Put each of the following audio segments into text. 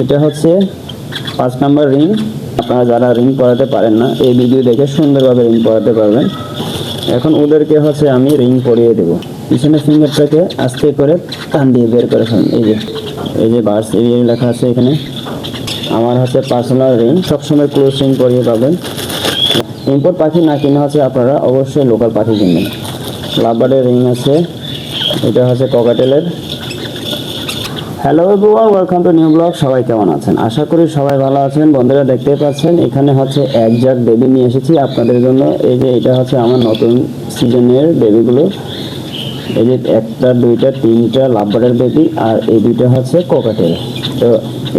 এটা হচ্ছে পাঁচ নাম্বার রিং আপনারা যারা রিং পরাতে পারেন না, এই ভিডিও দেখে সুন্দরভাবে রিং পরাতে পারবেন। এখন ওদেরকে হচ্ছে আমি রিং পরিয়ে দেবো। পিছনে ফিঙ্গারটাকে আস্তে করে টান দিয়ে বের করে ফেলুন। এই যে এই যে বার্স এরিয়া লেখা আছে এখানে। আমার হচ্ছে পার্সোনাল রিং সবসময় ক্লোজ রিং পরিয়ে পাবেন। ইম্পোর্ট পাখি না কিনে হচ্ছে আপনারা অবশ্যই লোকাল পাখি কিনবেন। লাভবার্ডের রিং আছে। এটা হচ্ছে ককাটেলের hello everyone welcome to new blog সবাই কেমন আছেন? আশা করি সবাই ভালো আছেন। বন্ধুরা দেখতে পাচ্ছেন, এখানে হচ্ছে এক জাত বেবি নিয়ে এসেছি আপনাদের জন্য। এই যে এটা হচ্ছে আমার নতুন সিজনের বেবিগুলো এই যে একটা, দুইটা, তিনটা লাভবারের বেবি আর এই দুইটা হচ্ছে কোকাটেল তো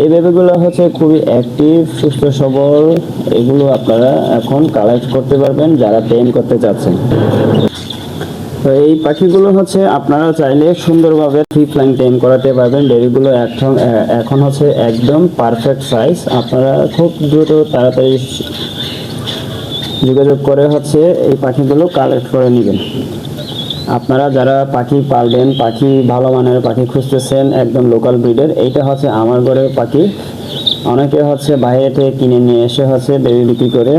এই বেবিগুলো হচ্ছে খুবই অ্যাক্টিভ সুস্থ, সবল। এগুলো আপনারা এখন কালেক্ট করতে পারবেন যারা টেম করতে চাচ্ছেন। তো এই পাখিগুলো হচ্ছে আপনারা চাইলে সুন্দরভাবে ফ্রি ফ্লাইং টেম করাতে পারবেন। বেবিগুলো এখন এখন হচ্ছে একদম পারফেক্ট সাইজ আপনারা খুব দ্রুত তাড়াতাড়ি যোগাযোগ করে হচ্ছে এই পাখিগুলো কালেক্ট করে নেবেন। আপনারা যারা পাখি পালবেন, পাখি ভালো মানের পাখি খুঁজতেছেন একদম লোকাল ব্রিডের এইটা হচ্ছে আমার ঘরের পাখি। অনেকে হচ্ছে বাইরে থেকে কিনে নিয়ে এসে হচ্ছে বেবি বিক্রি করে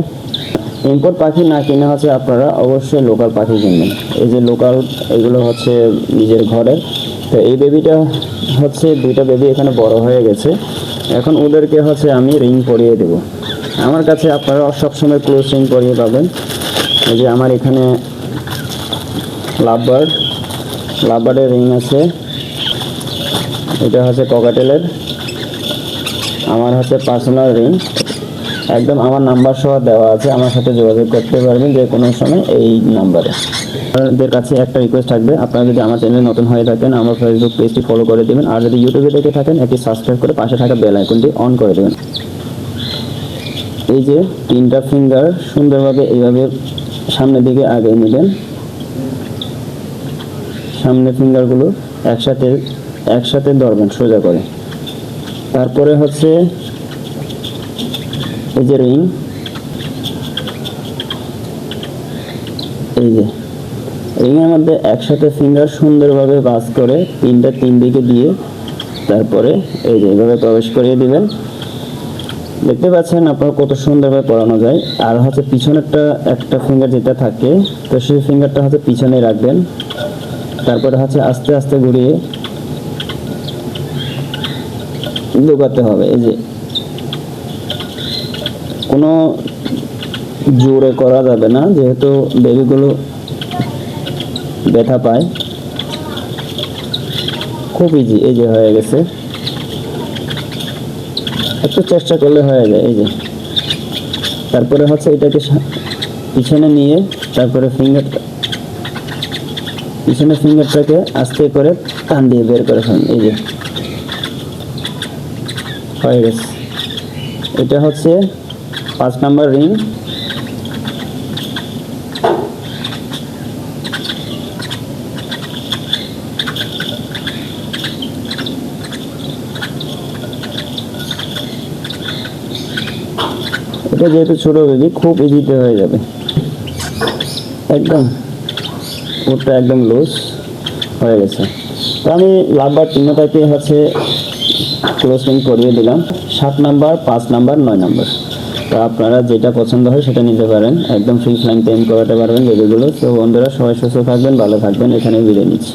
ইম্পোর্ট পাখি না কিনে হচ্ছে আপনারা অবশ্যই লোকাল পাখি কিনবেন। এই যে লোকাল এগুলো হচ্ছে নিজের ঘরের। তো এই বেবিটা হচ্ছে দুইটা বেবি এখানে বড় হয়ে গেছে। এখন ওদেরকে হচ্ছে আমি রিং পরিয়ে দেব। আমার কাছে আপনারা সবসময় ক্লোজ রিং পরিয়ে পাবেন। এই যে আমার এখানে লাভবার্ড লাভবার্ডের রিং আছে। এটা হচ্ছে ককাটেলের আমার হচ্ছে পার্সোনাল রিং একদম আমার নাম্বার সহ দেওয়া আছে, আমার সাথে যোগাযোগ করতে পারবেন যে কোনো সময় এই নাম্বারে আপনাদের কাছে একটা রিকোয়েস্ট থাকবে, আপনারা যদি আমার চ্যানেলে নতুন হয়ে থাকেন, আমার ফেসবুক পেজটি ফলো করে দেবেন, আর যদি ইউটিউবে দেখে থাকেন, এটি সাবস্ক্রাইব করে পাশে থাকা বেল আইকনটি অন করে দেবেন। এই যে তিনটা ফিঙ্গার সুন্দরভাবে এইভাবে সামনের দিকে আগে নেবেন। সামনে ফিঙ্গারগুলো একসাথে একসাথে ধরবেন সোজা করে। তারপরে হচ্ছে এই যে রিং এই যে রিংয়ের মধ্যে একসাথে ফিঙ্গার সুন্দরভাবে বাস করে তিনটা তিন দিকে দিয়ে তারপরে এই যে এইভাবে প্রবেশ করিয়ে দিবেন। দেখতে পাচ্ছেন আপনার কত সুন্দরভাবে পড়ানো যায়। আর হচ্ছে পিছনেরটা একটা ফিঙ্গার যেটা থাকে, তো সেই ফিঙ্গারটা হচ্ছে পিছনে রাখবেন। তারপরে হচ্ছে আস্তে আস্তে ঘুরিয়ে ঢোকাতে হবে। এই যে কোনো জোরে করা যাবে না, যেহেতু বেবিগুলো ব্যথা পায়। খুব ইজি এই যে হয়ে গেছে। একটু চেষ্টা করলে হয়ে যায়, এই যে। তারপরে হচ্ছে এটাকে পিছনে নিয়ে, তারপরে ফিঙ্গার পিছনে ফিঙ্গারটাকে আস্তে করে টান দিয়ে বের করে ফেলুন, এই যে। হয়ে গেছে। এটা হচ্ছে পাঁচ নাম্বার রিং এটা যেহেতু ছোট বেবি, খুব ইজিতে হয়ে যাবে। একদম, ওটা একদম লুজ হয়ে গেছে। তো আমি লাভবার তিনটাকে হচ্ছে ক্লোজিং করিয়ে দিলাম। সাত নাম্বার, পাঁচ নাম্বার, নয় নাম্বার। তো আপনারা যেটা পছন্দ হয় সেটা নিতে পারেন। একদম ফ্রি ফ্লাইন টাইম করাতে পারবেন বেবিগুলো তো বন্ধুরা, সবাই সুস্থ থাকবেন, ভালো থাকবেন। এখানে বিদায় নিচ্ছি।